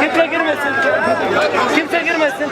Kimse girmesin. Kimse girmesin.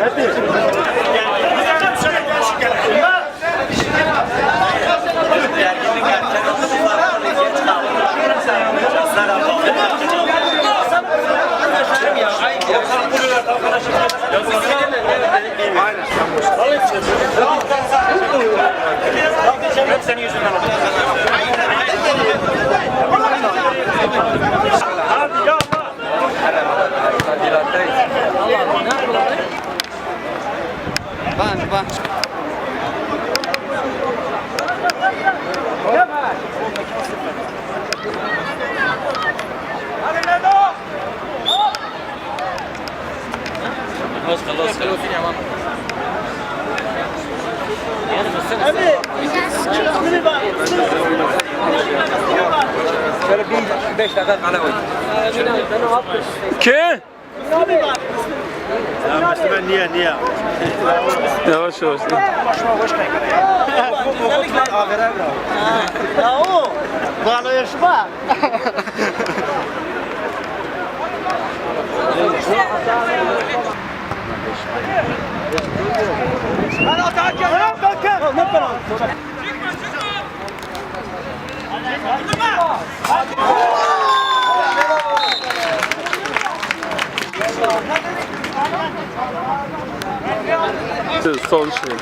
Van, van. Oscar, Oscar. Emre, kirazını var. Şöyle bir beş dakika kala koy. Ki? Abi var. Kim? Ben niye niye? Yavaş yavaş. Bağlayışma. Son şey.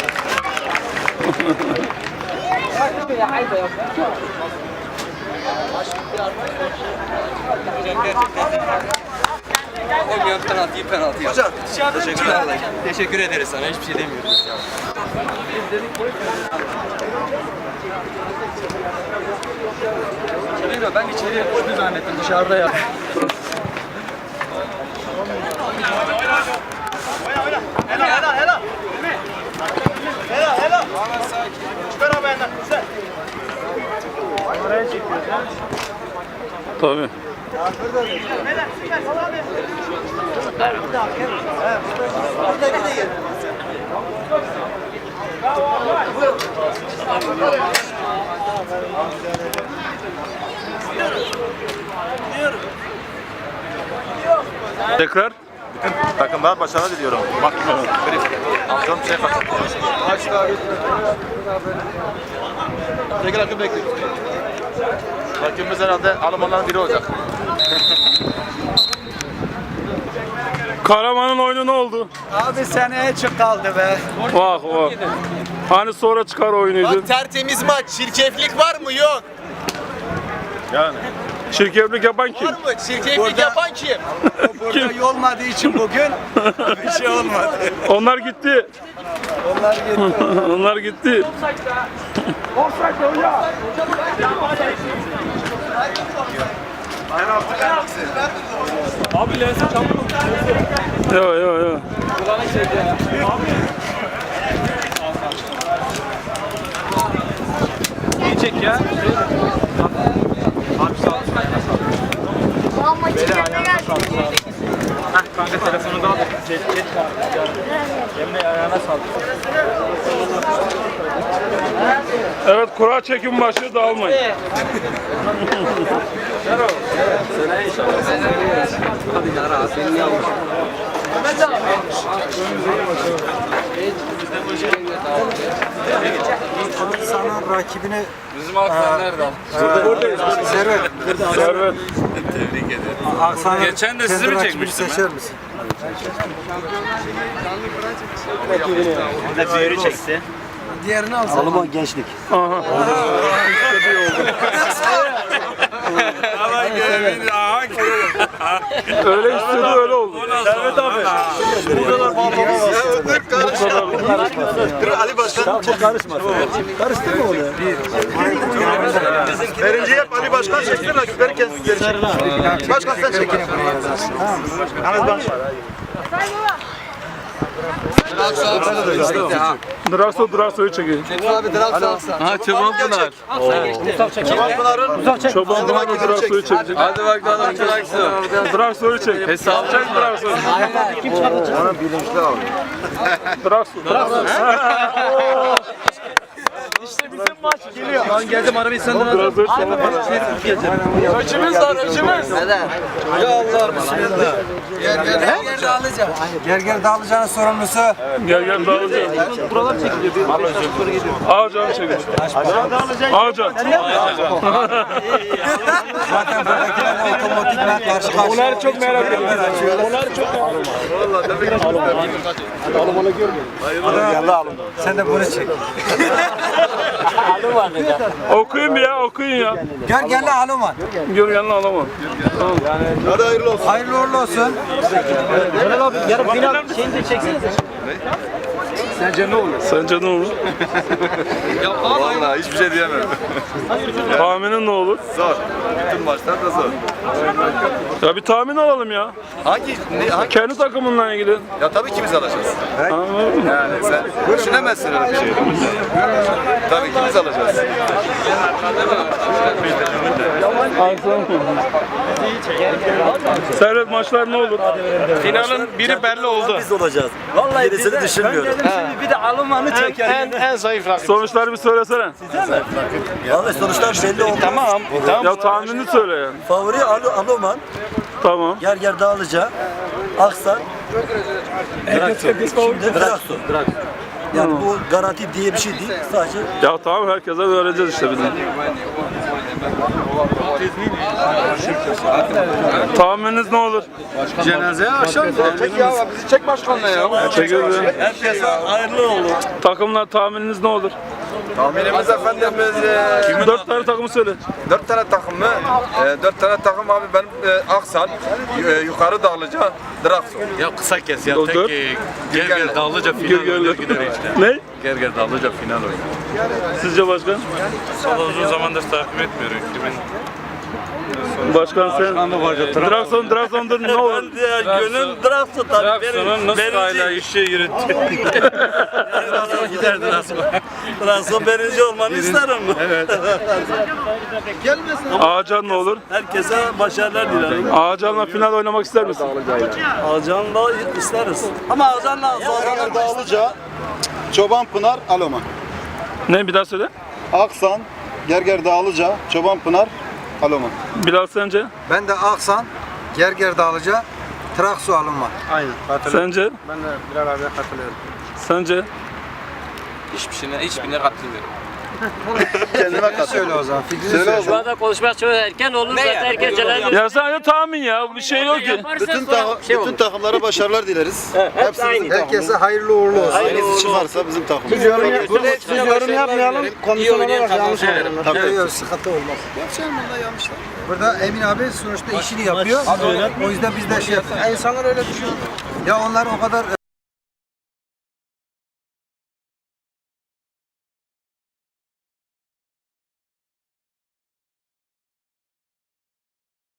Olmayan penaltıyı penaltı yap. Hocam teşekkürler. Teşekkür ederiz sana. Hiçbir şey demiyoruz. Ya. Bilmiyorum, ben içeriye düştü zannettim dışarıda ya. Tabii. Tekrar. Takımlar başarılı diliyorum. Bak. Amcam şey katıldı. Tekrar rakip bekliyoruz. Rakibimiz herhalde Almanların biri olacak. Karaman'ın oyunu ne oldu? Abi seneye çık kaldı be. Vah vah. Hani sonra çıkar oyunuydun. tertemiz maç. Çirkeflik var mı? Yok. Yani. Şirketlik yapan kim? mı? Çirkeflik yapan kim? Burada yolmadığı için bugün bir şey olmadı. Onlar gitti. Onlar gitti. Onlar gitti. Abi lensi çabuk. Yo yo yo. İyi çek ya. Ama çiçekler geldi. Kanka telefonu da al. Çek çek. Emre ayağına sağlık. Evet kura çekim başı dağılmayın. Sana rakibini Bizim aksan nerede? Servet. Servet. Aksan'ın Geçen de sizi mi rakibini çekmiştim Seçer misin? Burada büyüğünü çekti. Diğerini al. Alman gençlik. Aha. Öyle istedi öyle oldu. Servet abi. Bu kadar bağlama var. Dur Ali Başkan. Çok karışmasın. Karıştırma onu. Birinci yap Ali Başkan çekti rakipleri kendisi geri çekti. Başkan sen çek. Yalnız ben Drakso Drakso'yu çekiyor. Ha Çoban Pınar. Çoban Pınar'ın Çoban Duman da Drakso'yu çekecek. Hadi bakalım Trakso. Drakso'yu çek. Hesap Çek Drakso'yu. Ona bilinçli al. Drakso. Drakso. Maç. Lan geldim arabayı senden aldım. Biraz önce Ölçümüz var ölçümüz. Ya Allah bismillah. Gerger dağılacak. Gerger dağılacağının sorumlusu. gel gel dağılacağız. Ağacan çekin. Ağacan. Zaten buradakiler de otomatikman karşı karşıya. Onlar çok merak ediyorum. Onlar çok Sen de bunu çek. Bir ya okuyun ya. Gergerli Hanuman. Gör yanına alamam. Hadi hayırlı olsun. Hayırlı uğurlu olsun. Sence ne olur? Vallahi hiçbir şey diyemem. Tahminin ne olur? Zor. Bütün maçlar da zor. Ya bir tahmin alalım ya. Hangi, ne, hangi? Kendi takımınla ilgili. Ya tabii ki biz alacağız. Anladın mı? Yani sen düşünemezsin öyle bir şey. Tabii ki biz alacağız. Servet maçlar ne olur? Finalin biri belli oldu. Biz olacağız. Vallahi Gerisini düşünmüyorum. Bir de alınmanı çeker. En, en zayıf rakip. Sonuçları bir söylesene. Vallahi sonuçlar belli oldu. Tamam. Tamam. Ya tahminini söyle yani. Favori Alo Anuman. Tamam. Gerger dağılacak. Aksan. Şimdi Draksu. Yani bu garanti diye bir şey değil. Sadece Ya tamam herkese vereceğiz işte bizim. Tahmininiz ne olur? Cenazeye akşam. Çek ya bizi çek başkanla ya. Çekildi. Herkese hayırlı olur. Takımlar tahmininiz ne olur? Tahminimiz efendim biz e, Dört tane takımı söyle. dört tane takım mı? E, dört tane takım abi benim e, Aksan, e, yukarı Dağlıca, Drakso. Ya kısa kes ya tek dört. e, Gerger Dağlıca final oynuyor gider işte. Ne? Gerger Dağlıca final oynuyor. Sizce başkan? Valla uzun zamandır takip etmiyorum. Kimin Başkan sen. Drakson, Drakson'dur ne olur? Gönül Drakso tabii. Trakson'un Nuska'yla işi yürüttü. Drakso gider Drakso. Drakso birinci olmanı isterim. Evet. Ağacan ne olur? Herkese başarılar dilerim. Ağacan'la final oynamak ister misin? Alcan'la isteriz. Ama Alcan'la Gerger Dağlıca, Çoban Pınar, Aloma. Ne bir daha söyle. Aksan, Gerger Dağlıca, Çoban Pınar, Aloma. Bilal sence? ben de Aksan. Gerger dağılacak. Traksu alınma. Sence? Ben de Bilal abiye katılıyorum. Sence? Hiçbirine, hiçbirine katılmıyorum. Kendime kat. Söyle o zaman. Fikrini Söyle zaman. anda konuşmak çok erken olur zaten erken gelen Ya sadece tahmin ya. Bir şey yok ki. Bütün, ta- bütün takımlara başarılar dileriz. Hepsi bizim Herkese hayırlı uğurlu olsun. Hangisi çıkarsa bizim takımımız. Biz yorum yapmayalım. Komisyon olarak yanlış Yok yok sıkıntı olmaz. Burada Emin abi sonuçta işini yapıyor. O yüzden biz de şey yapıyoruz. İnsanlar öyle düşünüyor. Ya onlar o kadar